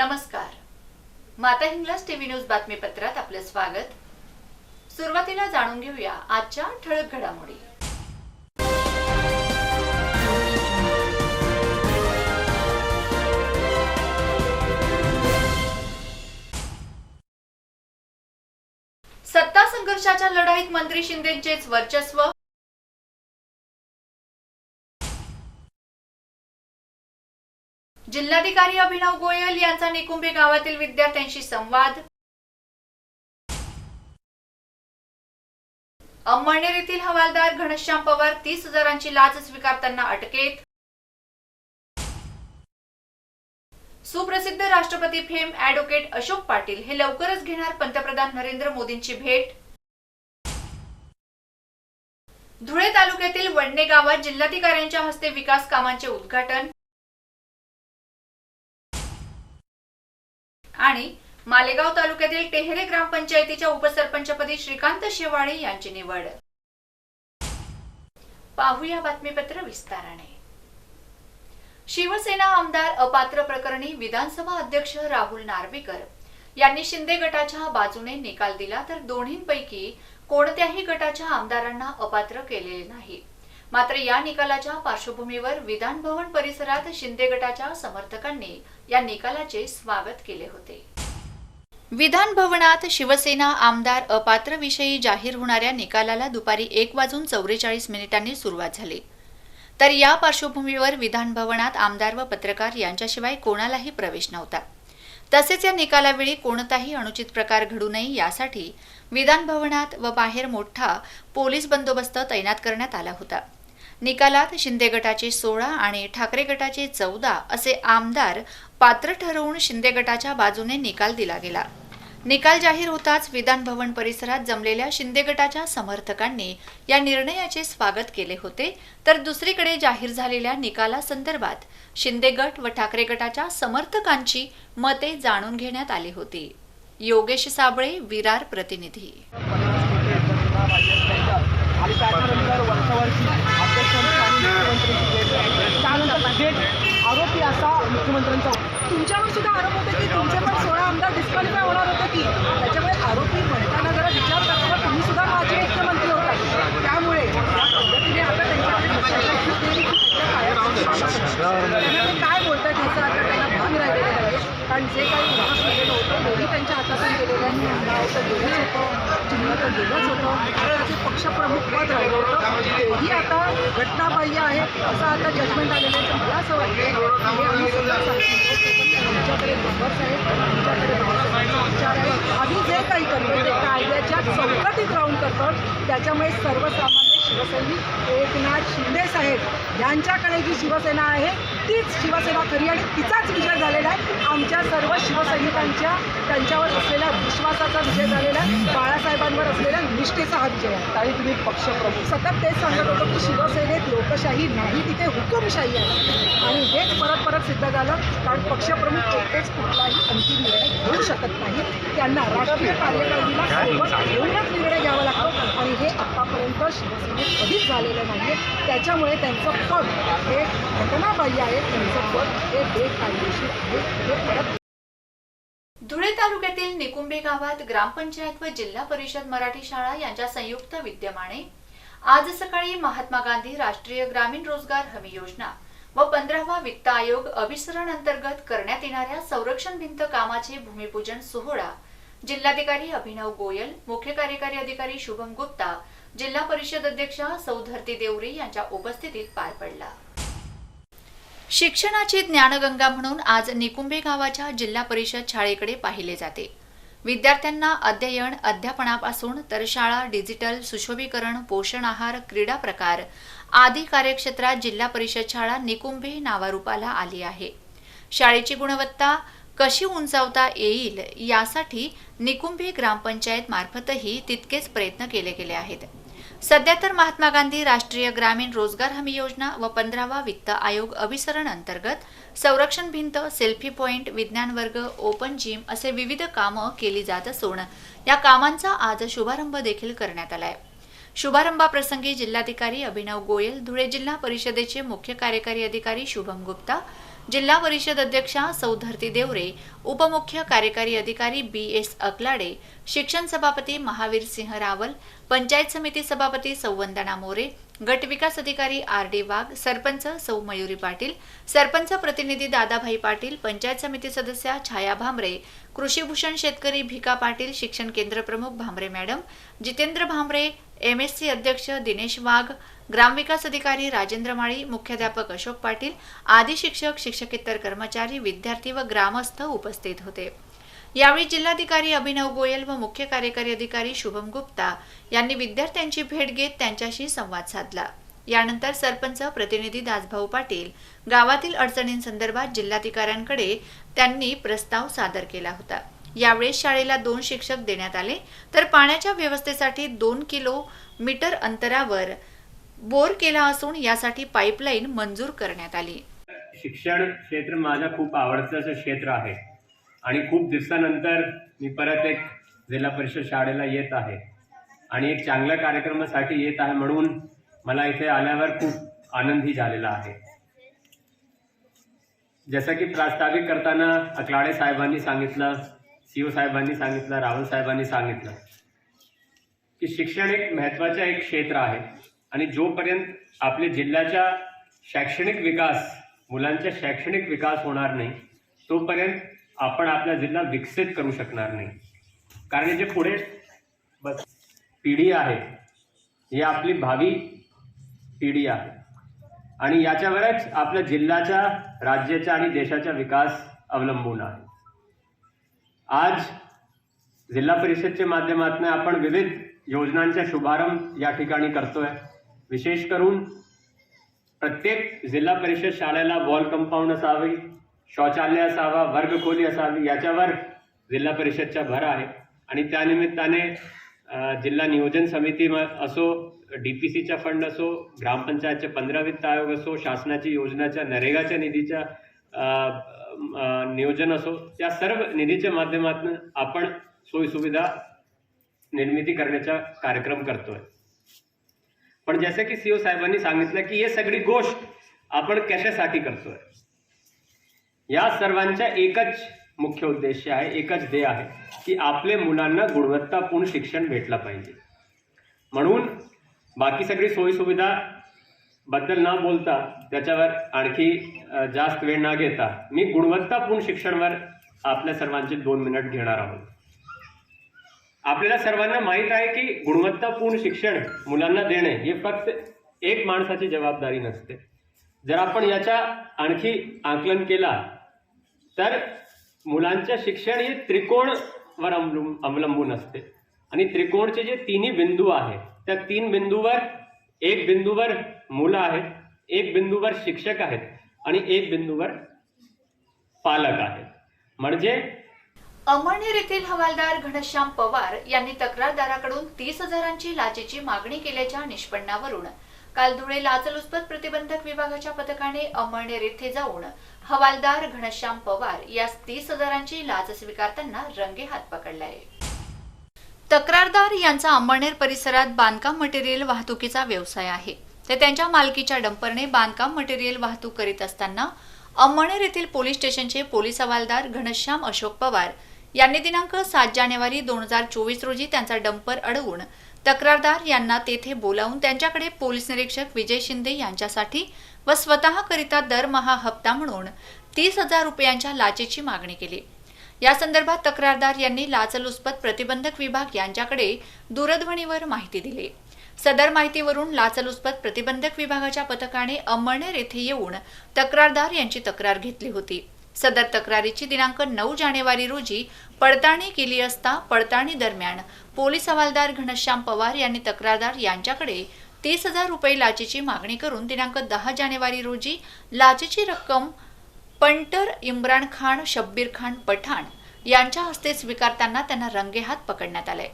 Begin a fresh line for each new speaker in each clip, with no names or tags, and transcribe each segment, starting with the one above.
नमस्कार. माता Hinglaj TV news बातमीपत्रात आपलं स्वागत. सुरुवातीला जाणून घेऊया आजच्या ठळक घडामोडी. सत्ता संघर्षाच्या लढाईत मंत्री शिंदेचेच वर्चस्व जिल्हाधिकारी अभिनव गोयल यांचा निकुंभे गावातील विद्यार्थ्यांशी संवाद. अंमळनेर येथील हवालदार घनश्याम पवार तीस हजारांची लाच स्वीकारताना अटकेत. सुप्रसिद्ध राष्ट्रपती फेम ऍडव्होकेट अशोक पाटील हे लवकरच घेणार पंतप्रधान नरेंद्र मोदींची भेट. धुळे तालुक्यातील वडणे गावात जिल्हाधिकाऱ्यांच्या हस्ते विकास कामांचे उद्घाटन. आणि मालेगाव तालुक्यातील टेहरे ग्रामपंचायतीच्या उपसरपंचपदी श्रीकांत शेवाळे यांची निवड. पाहूया बातमीपत्र विस्ताराने. शिवसेना आमदार अपात्र प्रकरणी विधानसभा अध्यक्ष राहुल नार्वेकर यांनी शिंदे गटाच्या बाजूने निकाल दिला तर दोन्हींपैकी कोणत्याही गटाच्या आमदारांना अपात्र केलेले नाही मात्र या निकालाच्या पार्श्वभूमीवर विधान भवन परिसरात शिंदे गटाच्या समर्थकांनी या निकालाचे स्वागत केले होते. विधान भवनात शिवसेना आमदार अपात्र विषयी जाहीर होणाऱ्या निकालाला दुपारी एक वाजून चौवेचाळीस मिनिटांनी सुरुवात झाली. तर या पार्श्वभूमीवर विधान भवनात आमदार व पत्रकार यांच्याशिवाय कोणालाही प्रवेश नव्हता. तसेच या निकालावेळी कोणताही अनुचित प्रकार घडू नये यासाठी विधान भवनात व बाहेर मोठा पोलीस बंदोबस्त तैनात करण्यात आला होता. निकालात शिंदे गटाचे सोळा आणि ठाकरे गटाचे चौदा असे आमदार पात्र ठरवून शिंदे गटाच्या बाजूने निकाल दिला गेला. निकाल जाहीर होताच विधानभवन परिसरात जमलेल्या शिंदे गटाच्या समर्थकांनी या निर्णयाचे स्वागत केले होते. तर दुसरीकडे जाहीर झालेल्या निकालासंदर्भात शिंदे गट व ठाकरे गटाच्या समर्थकांची मते जाणून घेण्यात आली होती. योगेश साबळे विरार प्रतिनिधी
आणि त्याच्यानंतर वर्षावर्षी अध्यक्षांची आणि मुख्यमंत्र्यांची भेट झाली. त्यानंतर थेट आरोपी असा मुख्यमंत्र्यांचा
तुमच्यावर सुद्धा आरोप होते की तुमचे पण सोळा आमदार डिस्क्वालिफाय होणार होते की त्याच्यामुळे आरोपी म्हणताना जरा विचार करताना तुम्ही सुद्धा माझे मुख्यमंत्री होता त्यामुळे या पद्धतीने आता त्यांच्याकडे दुसऱ्याची केली की त्यांच्या पायात त्यांना ते काय बोलतात ह्याचं आता त्यांना भान राहिलेलं आहे कारण जे काही उद्ध्वस्त केलेलं होतं दोन्ही त्यांच्या हातातून गेलेलं आहे नाव तर गेलंच होतं चिन्ह होतं त्याचे पक्षप्रमुख पद राहिलं होतं तेही आता घटनाबाह्य आहे असं आता जजमेंट आलेलं आहे. तर मला असं वाटतं की आम्ही सगळं आमच्याकडे नंबर्स आहेत आमच्याकडे विचार आहे. आम्ही जे काही करतो ते कायद्याच्या चौकटीत राहून करतो. त्याच्यामुळे सर्वसामान्य शिवसैनिक एकनाथ शिंदे साहेब यांच्याकडे जी शिवसेना आहे तीच शिवसेना खरी आणि तिचाच विजय झालेला आहे. आमच्या सर्व शिवसैनिकांच्या त्यांच्यावर असलेल्या विश्वासाचा विजय झालेला आहे. बाळासाहेबांवर असलेल्या निष्ठेचा हा विजय आहे.
काही तुम्ही पक्षप्रमुख
सतत तेच सांगत होतो की शिवसेनेत लोकशाही नाही तिथे हुकुमशाही आहे. आणि हेच परत परत सिद्ध झालं. कारण पक्षप्रमुख एकटेच कुठलाही अंतिम निर्णय घेऊ शकत नाही. त्यांना राष्ट्रीय कार्यकारिणीला सोबत घेऊनच निर्णय घ्यावा लागतो. आणि हे आत्तापर्यंत शिवसेनेत कधीच झालेलं नाही त्याच्यामुळे त्यांचं पद हे घटनाबाह्य आहे. त्यांचं पद हे बेकायदेशीर आहे हे परत
धुळे तालुक्यातील निकुंबे गावात ग्रामपंचायत व जिल्हा परिषद मराठी शाळा यांच्या संयुक्त विद्यमाने आज सकाळी महात्मा गांधी राष्ट्रीय ग्रामीण रोजगार हमी योजना व पंधरावा वित्त आयोग अभिसरण अंतर्गत करण्यात येणाऱ्या संरक्षण भिंत कामाचे भूमिपूजन सोहळा जिल्हाधिकारी अभिनव गोयल मुख्य कार्यकारी अधिकारी शुभम गुप्ता जिल्हा परिषद अध्यक्षा सौधरती देवरे यांच्या उपस्थितीत पार पडला. शिक्षणाची ज्ञानगंगा म्हणून आज निकुंभे गावाच्या जिल्हा परिषद शाळेकडे पाहिले जाते. विद्यार्थ्यांना अध्ययन अध्यापनापासून तर शाळा डिजिटल सुशोभीकरण पोषण आहार क्रीडा प्रकार आदी कार्यक्षेत्रात जिल्हा परिषद शाळा निकुंभे नावारूपाला आली आहे. शाळेची गुणवत्ता कशी उंचावता येईल यासाठी निकुंभे ग्रामपंचायत मार्फतही तितकेच प्रयत्न केले गेले आहेत. सध्या तर महात्मा गांधी राष्ट्रीय ग्रामीण रोजगार हमी योजना व पंधरावा वित्त आयोग अभिसरण अंतर्गत संरक्षण भिंत सेल्फी पॉइंट विज्ञान वर्ग ओपन जिम असे विविध कामं केली जात असून या कामांचा आज शुभारंभ देखील करण्यात आलाय. शुभारंभाप्रसंगी जिल्हाधिकारी अभिनव गोयल धुळे जिल्हा परिषदेचे मुख्य कार्यकारी अधिकारी शुभम गुप्ता जिल्हा परिषद अध्यक्षा सौधर्ती देवरे उपमुख्य कार्यकारी अधिकारी बी एस अकलाडे शिक्षण सभापती महावीर सिंह रावल पंचायत समिती सभापती सौवंदना मोरे गट विकास अधिकारी आर डी वाघ सरपंच सौ मयुरी पाटील सरपंच प्रतिनिधी दादाभाई पाटील पंचायत समिती सदस्या छाया भांबरे कृषीभूषण शेतकरी भिका पाटील शिक्षण केंद्र प्रमुख भांबरे मॅडम जितेंद्र भामरे एमएससी अध्यक्ष दिनेश वाघ ग्रामविकास अधिकारी राजेंद्र माळी मुख्याध्यापक अशोक पाटील आदी शिक्षक शिक्षकेतर कर्मचारी विद्यार्थी व ग्रामस्थ उपस्थित होते. यावेळी जिल्हाधिकारी अभिनव गोयल व मुख्य कार्यकारी अधिकारी शुभम गुप्ता यांनी विद्यार्थ्यांची भेट घेत त्यांच्याशी संवाद साधला. यानंतर सरपंच प्रतिनिधी दासभाऊ पाटील गावातील अडचणींसंदर्भात जिल्हाधिकाऱ्यांकडे त्यांनी प्रस्ताव सादर केला होता. यावेळी शाळेला दोन शिक्षक देण्यात आले. तर पाण्याच्या व्यवस्थेसाठी दोन किलो मीटर अंतरावर बोर केला असून यासाठी पाईपलाईन मंजूर करण्यात आली.
शिक्षण क्षेत्र माझं खूप आवडतं असं क्षेत्र आहे. आणि खूप दिवसानंतर मी परत एक जिल्हा परिषद शाळेला येत आहे. आणि एक चांगल्या कार्यक्रमासाठी येत आहे म्हणून मला इथे आल्यावर खूप आनंदही झालेला आहे. जसं की प्रास्ताविक करताना अकलाडे साहेबांनी सांगितलं सी ओ साहेबांनी सांगितलं रावल साहेबांनी सांगितलं की शिक्षण एक महत्त्वाचं एक क्षेत्र आहे. आणि जोपर्यंत आपल्या जिल्ह्याच्या शैक्षणिक विकास मुलांचा शैक्षणिक विकास होणार नाही तोपर्यंत आपण आपला जिल्हा विकसित करू शकणार नाही. कारण जे पुढे बस पिढी आहे ही आपली भावी पिढी आहे. आणि याच्यावरच आपल्या जिल्ह्याच्या राज्याचा आणि देशाचा विकास अवलंबून आहे. आज जिल्हा परिषदच्या माध्यमातून आपण विविध योजनांचा शुभारंभ या ठिकाणी करतोय. विशेष करून प्रत्येक जिल्हा परिषद शाळेला वॉल कंपाऊंड असावी शौचालय असावा वर्गखोली असावी याच्यावर जिल्हा परिषदचा भर आहे. आणि त्यानिमित्ताने जिल्हा नियोजन समिती असो डी पी सीचा फंड असो ग्रामपंचायतचे पंधरा वित्त आयोग असो शासनाची योजनाच्या नरेगाच्या निधीच्या नियोजन असो या सर्व निधीच्या माध्यमातून आपण सोयीसुविधा निर्मिती करण्याचा कार्यक्रम करतोय. पण जसं की सीओ साहेबांनी सांगितलं की हे सगळी गोष्ट आपण कशासाठी करतोय? या सर्वांच्या एकच मुख्य उद्देश आहे एकच ध्येय आहे की आपले मुलांना गुणवत्तापूर्ण शिक्षण भेटलं पाहिजे. म्हणून बाकी सगळी सोयीसुविधा बद्दल न बोलता त्याच्यावर आणखी जास्त वेळ न घेता मी गुणवत्तापूर्ण शिक्षणवर आपल्या सर्वांचे दोन मिनिट घेणार आहोत. आपल्याला सर्वांना माहीत आहे की गुणवत्तापूर्ण शिक्षण मुलांना देणे हे फक्त एक माणसाची जबाबदारी नसते. जर आपण याचा आणखी आकलन केला तर मुलांचं शिक्षण हे त्रिकोणवर अवलंब अवलंबून असते. आणि त्रिकोणचे जे तिन्ही बिंदू आहेत त्या तीन बिंदूवर एक बिंदूवर मुलं आहेत एक बिंदूवर शिक्षक आहेत आणि एक बिंदूवर पालक आहेत. म्हणजे
अमळनेर येथील हवालदार घनश्याम पवार यांनी तक्रारदाराकडून तीस हजारांची लाचेची मागणी केल्याच्या निष्पन्नावरून काल धुळे लाचलुचपत प्रतिबंधक विभागाच्या पथकाने अमळनेर येथे जाऊन हवालदार घनश्याम पवार यास तीस हजारांची लाच स्वीकारताना रंगेहात पकडलाय. तक्रारदार यांचा अंमळनेर परिसरात बांधकाम मटेरियल वाहतुकीचा व्यवसाय आहे. ते त्यांच्या मालकीच्या डंपरने बांधकाम मटेरियल वाहतूक करीत असताना अंमळनेर येथील पोलीस स्टेशनचे पोलीस हवालदार घनश्याम अशोक पवार यांनी दिनांक सात जानेवारी दोन हजार चोवीस रोजी त्यांचा डंपर अडवून तक्रारदार यांना तेथे बोलावून त्यांच्याकडे पोलीस निरीक्षक विजय शिंदे यांच्यासाठी व स्वतःकरिता दरमहा हप्ता म्हणून तीस हजार रुपयांच्या लाचेची मागणी केली. या संदर्भात तक्रारदार यांनी लाचलुचपत प्रतिबंधक विभाग यांच्याकडे दूरध्वनीवर माहिती दिली. सदर माहितीवरून लाचलुचपत प्रतिबंधक विभागाच्या पथकाने अमळनेर येथे येऊन तक्रारदार यांची तक्रार घेतली होती. सदर तक्रारीची दिनांक नऊ जानेवारी रोजी पडताळणी केली असता पडताळणी दरम्यान पोलीस हवालदार घनश्याम पवार यांनी तक्रारदार यांच्याकडे तीस हजार रुपये लाचेची मागणी करून दिनांक दहा जानेवारी रोजी लाचेची रक्कम पंटर इम्रान खान शब्बीर खान पठाण यांच्या हस्ते स्वीकारताना त्यांना रंगेहात पकडण्यात आले.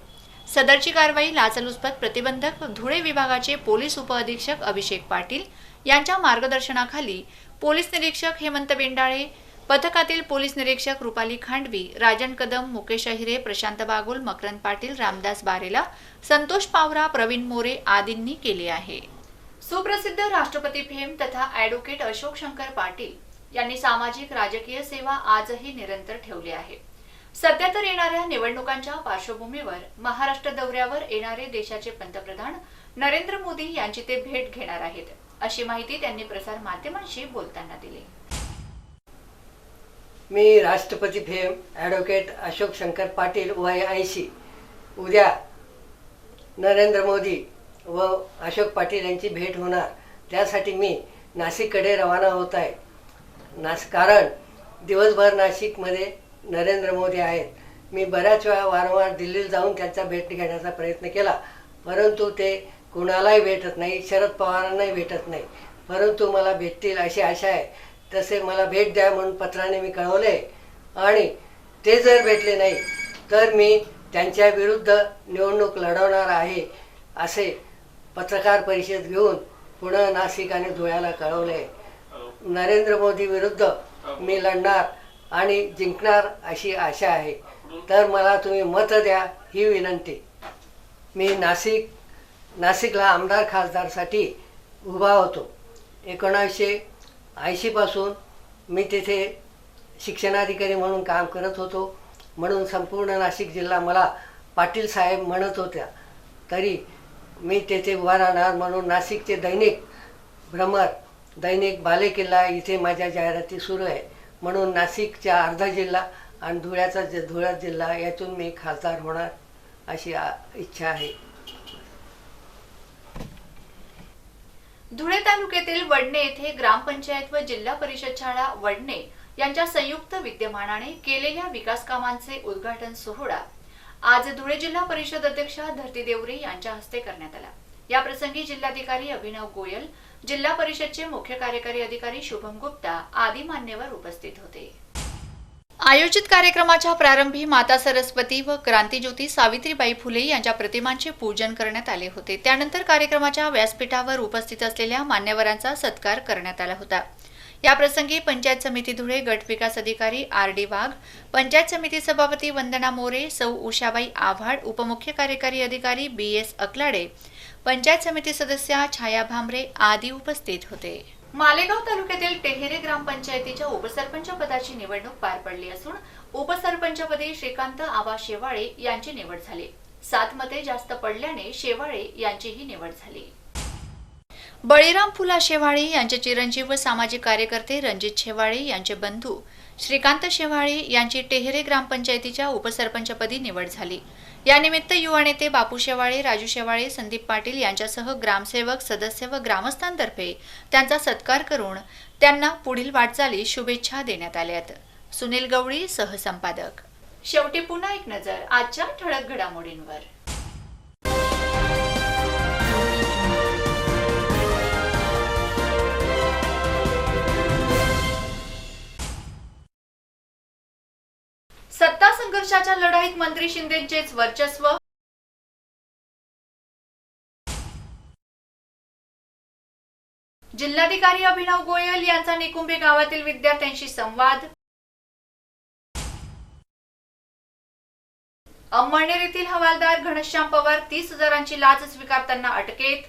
सदरची कारवाई लाचलुचपत प्रतिबंधक धुळे विभागाचे पोलीस उपअधीक्षक अभिषेक पाटील यांच्या मार्गदर्शनाखाली पोलीस निरीक्षक हेमंत बेंडाळे पथकातील पोलीस निरीक्षक रुपाली खांडवी राजन कदम मुकेश अहिरे प्रशांत बागुल मकरंद पाटील रामदास बारेला संतोष पावरा प्रवीण मोरे आदींनी केले आहे. सुप्रसिद्ध राष्ट्रपती फेम तथा ॲडव्होकेट अशोक शंकर पाटील यांनी सामाजिक राजकीय सेवा आजही निरंतर ठेवली आहे. सध्या तर येणाऱ्या निवडणुकांच्या पार्श्वभूमीवर महाराष्ट्र दौऱ्यावर येणारे देशाचे पंतप्रधान नरेंद्र मोदी यांची ते भेट घेणार आहेत अशी माहिती त्यांनी प्रसार माध्यमांशी बोलताना दिली.
मी राष्ट्रपती फेम ॲडव्होकेट अशोक शंकर पाटील वय ऐंशी उद्या नरेंद्र मोदी व अशोक पाटील यांची भेट होणार. त्यासाठी मी नाशिककडे रवाना होत आहे. नास कारण दिवसभर नाशिकमध्ये नरेंद्र मोदी आहेत. मी बऱ्याच वेळा वारंवार दिल्लीला जाऊन त्यांचा भेट घेण्याचा प्रयत्न केला. परंतु ते कुणालाही भेटत नाही शरद पवारांनाही भेटत नाही. परंतु मला भेटतील अशी आशा आहे. तसे मला भेट द्या म्हणून पत्राने मी कळवले. आणि ते जर भेटले नाही तर मी त्यांच्या विरुद्ध निवडणूक लढवणार आहे असे पत्रकार परिषद घेऊन पुणे नाशिक आणि धुळ्याला कळवले. नरेंद्र मोदी विरुद्ध मी लढणार आणि जिंकणार अशी आशा आहे. तर मला तुम्ही मत द्या ही विनंती. मी नाशिक नाशिकला आमदार खासदारसाठी उभा होतो. एकोणावीसशे ऐंशीपासून मी तिथे शिक्षणाधिकारी म्हणून काम करत होतो. म्हणून संपूर्ण नाशिक जिल्हा मला पाटील साहेब म्हणत होत्या. तरी मी तेथे उभा राहणार म्हणून नाशिकचे दैनिक भ्रमर दैनिक बालेकिल्ला इथे माझ्या जाहिराती सुरू आहे. म्हणून नाशिकच्या अर्धा जिल्हा आणि धुळ्याचा ज धुळा जिल्हा यातून मी खासदार होणार अशी इच्छा आहे.
धुळे तालुक्यातील वडणे येथे ग्रामपंचायत व जिल्हा परिषद शाळा वडणे यांच्या संयुक्त विद्यमानाने केलेल्या विकास कामांचे उद्घाटन सोहळा आज धुळे जिल्हा परिषद अध्यक्षा धरती देवरे यांच्या हस्ते करण्यात आला. या प्रसंगी जिल्हाधिकारी अभिनव गोयल जिल्हा परिषदचे मुख्य कार्यकारी अधिकारी शुभम गुप्ता आदी मान्यवर उपस्थित होते. आयोजित कार्यक्रमाच्या प्रारंभी माता सरस्वती व क्रांतीज्योती सावित्रीबाई फुले यांच्या प्रतिमांचे पूजन करण्यात आले होते. त्यानंतर कार्यक्रमाच्या व्यासपीठावर उपस्थित असलेल्या मान्यवरांचा सत्कार करण्यात आला होता. याप्रसंगी पंचायत समिती धुळे गट विकास अधिकारी आर डी वाघ पंचायत समिती सभापती वंदना मोरे सौ उषाबाई आव्हाड उपमुख्य कार्यकारी अधिकारी बी एस अकलाडे पंचायत समिती सदस्या छाया भांबरे आदी उपस्थित होते. मालेगाव तालुक्यातील टेहेरे ग्रामपंचायतीच्या उपसरपंच पदाची निवडणूक पार पडली असून उपसरपंचपदी श्रीकांत आबा शेवाळे यांची निवड झाली. सात मते जास्त पडल्याने शेवाळे यांचीही निवड झाली. बळीराम फुला शेवाळे यांचे चिरंजीव व सामाजिक कार्यकर्ते रणजित शेवाळे यांचे बंधू श्रीकांत शेवाळे यांची टेहरे ग्रामपंचायतीच्या उपसरपंचपदी निवड झाली. यानिमित्त युवा नेते बापू शेवाळे राजू शेवाळे संदीप पाटील यांच्यासह ग्रामसेवक सदस्य व ग्रामस्थांतर्फे त्यांचा सत्कार करून त्यांना पुढील वाटचाली शुभेच्छा देण्यात आल्यात. सुनील गवळी सहसंपादक. शेवटी पुन्हा एक नजर आजच्या ठळक घडामोडींवर. सत्ता संघर्षाच्या लढाईत मंत्री शिंदेचेच वर्चस्व. जिल्हाधिकारी अभिनव गोयल यांचा निकुंभे गावातील विद्यार्थ्यांशी संवाद. अंमळनेर येथील हवालदार घनश्याम पवार तीस हजारांची लाच स्वीकारताना अटकेत.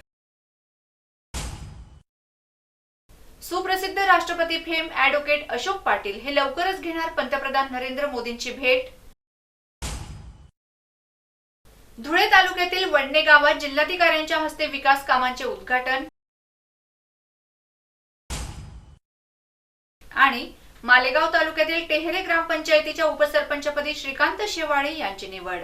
सुप्रसिद्ध राष्ट्रपती फेम ॲडव्होकेट अशोक पाटील हे लवकरच घेणार पंतप्रधान नरेंद्र मोदींची भेट. धुळे तालुक्यातील वडणे गावात जिल्हाधिकाऱ्यांच्या हस्ते विकास कामांचे उद्घाटन. आणि मालेगाव तालुक्यातील टेहरे ग्रामपंचायतीच्या उपसरपंचपदी श्रीकांत शेवाळे यांची निवड.